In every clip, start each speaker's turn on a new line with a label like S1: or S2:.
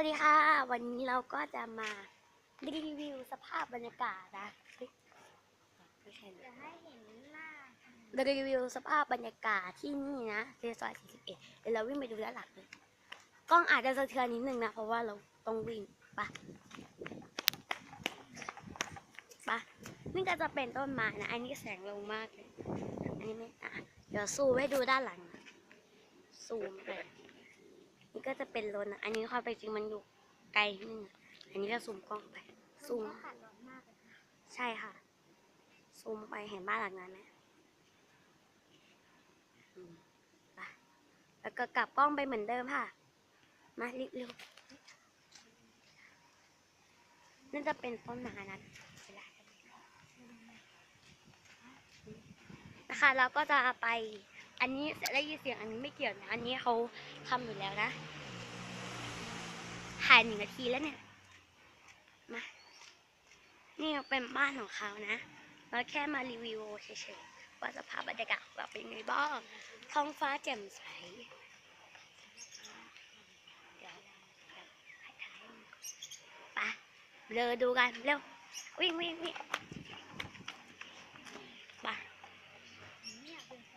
S1: วัสดีค่ะ วันนี้เราก็จะมารีวิวสภาพบรรยากาศนะเฮ้ยไม่ให้
S2: เห็นหน้า
S1: รีวิวสภาพบรรยากาศที่นี่นะเซซอย41เดี๋ยวเราวิ่งไปดูด้านหลังเลยกล้องอาจจะสะเทือนนิดนึงนะ เพราะว่าเราต้องวิ่งปะปะนี่ก็จะเป็นต้นไม้นะ อันนี้แสงลงมากเลยอันนี้ไม่อะเดี๋ยวซูมให้ดูด้านหลังนะซูมไป นี่ก็จะเป็นรถนะ อันนี้ความเป็นจริงมันอยู่ไกลนิดนึงอะอันนี้ก็ซูมกล้องไป ซูม
S2: ขัดร้อนมากเลย
S1: ใช่ค่ะ ซูมไปเห็นบ้านหลังนั้นไหมอืมไปแล้วก็กลับกล้องไปเหมือนเดิมค่ะ มาเร็วๆนั่นจะเป็นต้นไม้นั้นเวลาจะนะคะ เราก็จะไป อันนี้ได้ยินเสียงอันนี้ไม่เกี่ยวนะ อันนี้เขาทำอยู่แล้วนะถ่ายหนึ่งนาทีแล้วเนี่ย มา นี่เป็นบ้านของเขานะ เราแค่มารีวิวเฉยๆ ว่าสภาพบรรยากาศของเราเป็นยังไงบ้าง ท้องฟ้าแจ่มใสเดี๋ยวถ่ายไปเดินดูกัน เร็ว วิ่งวิ่งวิ่งไป
S2: ผมไม่อยากเป็นแฟ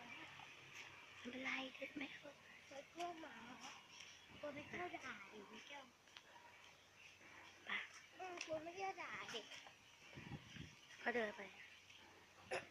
S2: น
S1: ไม่เป็นไรเดินไม่เข้า
S2: เคยเพื่อหมาตัวไม่เข้าด่าดิไม่เกี่ยว
S1: ไป
S2: เออตัวไม่เกี่ยวด่าเด็ก
S1: ก็เดินไป